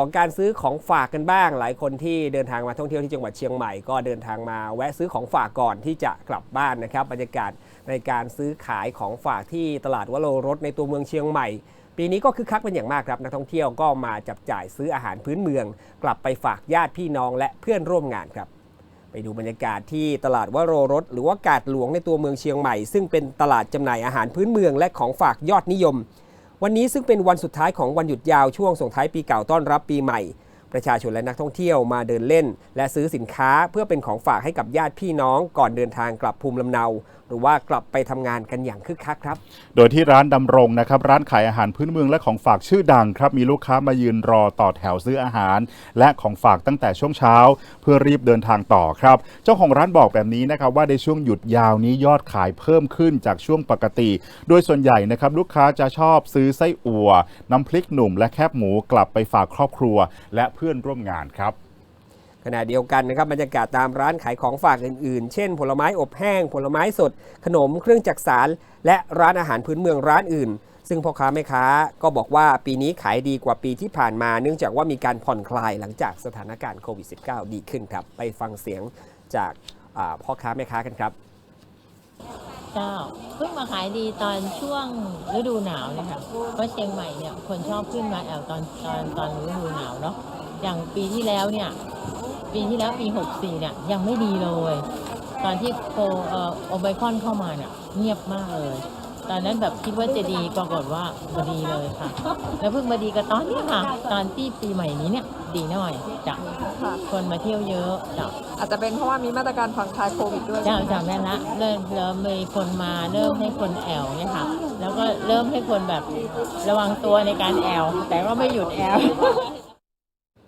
ของการซื้อของฝากกันบ้าง หลายคนที่เดินทางมาท่องเที่ยวที่จังหวัดเชียงใหม่ก็เดินทางมาแวะซื้อของฝากก่อนที่จะกลับบ้านนะครับบรรยากาศในการซื้อขายของฝากที่ตลาดวโรรสในตัวเมืองเชียงใหม่ ปีนี้ก็คึกคักเป็นอย่างมากครับนักท่องเที่ยวก็มาจับจ่ายซื้ออาหารพื้นเมือง กลับไปฝากญาติพี่น้องและเพื่อนร่วมงานครับ ไปดูบรรยากาศที่ตลาดวโรรส หรือว่ากาดหลวงในตัวเมืองเชียงใหม่ ซึ่งเป็นตลาดจำหน่ายอาหารพื้นเมืองและของฝากยอดนิยม วันนี้ซึ่งเป็นวันสุดท้ายของวันหยุดยาวช่วงส่งท้ายปีเก่าต้อนรับปีใหม่ ประชาชนและนักท่องเที่ยวมาเดินเล่น และซื้อสินค้าเพื่อเป็นของฝากให้กับญาติพี่น้องก่อนเดินทางกลับภูมิลำเนา รือว่ากลับไปทำงานกันอย่างคึกคักครับ โดยที่ร้านดำรงนะครับร้านขายอาหารพื้นเมืองและของฝากชื่อดังครับมีลูกค้ามายืนรอต่อแถวซื้ออาหาร และของฝากตั้งแต่ช่วงเช้า เพื่อรีบเดินทางต่อครับ เจ้าของร้านบอกแบบนี้นะครับว่าในช่วงหยุดยาวนี้ยอดขายเพิ่มขึ้นจากช่วงปกติ โดยส่วนใหญ่นะครับลูกค้าจะชอบซื้อไส้อั่วน้ำพริกหนุ่ม และแคบหมูกลับไปฝากครอบครัว และเพื่อนร่วมงานครับ ขณะเดียวกันนะครับบรรยากาศตามร้านขายของฝากอื่นๆ เช่น ผลไม้อบแห้ง ผลไม้สด ขนมเครื่องจักสาร และร้านอาหารพื้นเมืองร้านอื่น ซึ่งพ่อค้าแม่ค้าก็บอกว่าปีนี้ขายดีกว่าปีที่ผ่านมา เนื่องจากว่ามีการผ่อนคลายหลังจากสถานการณ์โควิด -19 ดีขึ้นครับ ไปฟังเสียงจากาพ่อค้าแม่ค้ากันครับเจ้าเพิ่งมาขายดีตอนช่วงฤดูหนาวเนี่ยค่ะเพราะเชียงใหม่เนี่ยคนชอบขึ้นมาแอลตอนตอนตอนฤดูหนาวเนาะอย่างปีที่แล้วเนี่ย ปีที่แล้วปี 64 เนี่ยยังไม่ดีเลย ตอนที่โคเอ่อโอไมครอนเข้ามาเนี่ยเงียบมากเลย ตอนนั้นแบบคิดว่าจะดีปรากฏว่าบดีเลยค่ะ แล้วเพิ่งมาดีกับตอนเนี้ยค่ะ ตอนที่ปีใหม่นี้เนี่ยดีหน่อยจ้ะค่ะ คนมาเที่ยวเยอะจ้ะอาจจะเป็นเพราะว่ามีมาตรการผ่อนคลายโควิดด้วยเจ้าจำได้ละเริ่มเริ่มมีคนมาเริ่มให้คนแอลเนี่ยค่ะ แล้วก็เริ่มให้คนแบบระวังตัวในการแอลแต่ว่าไม่หยุดแอล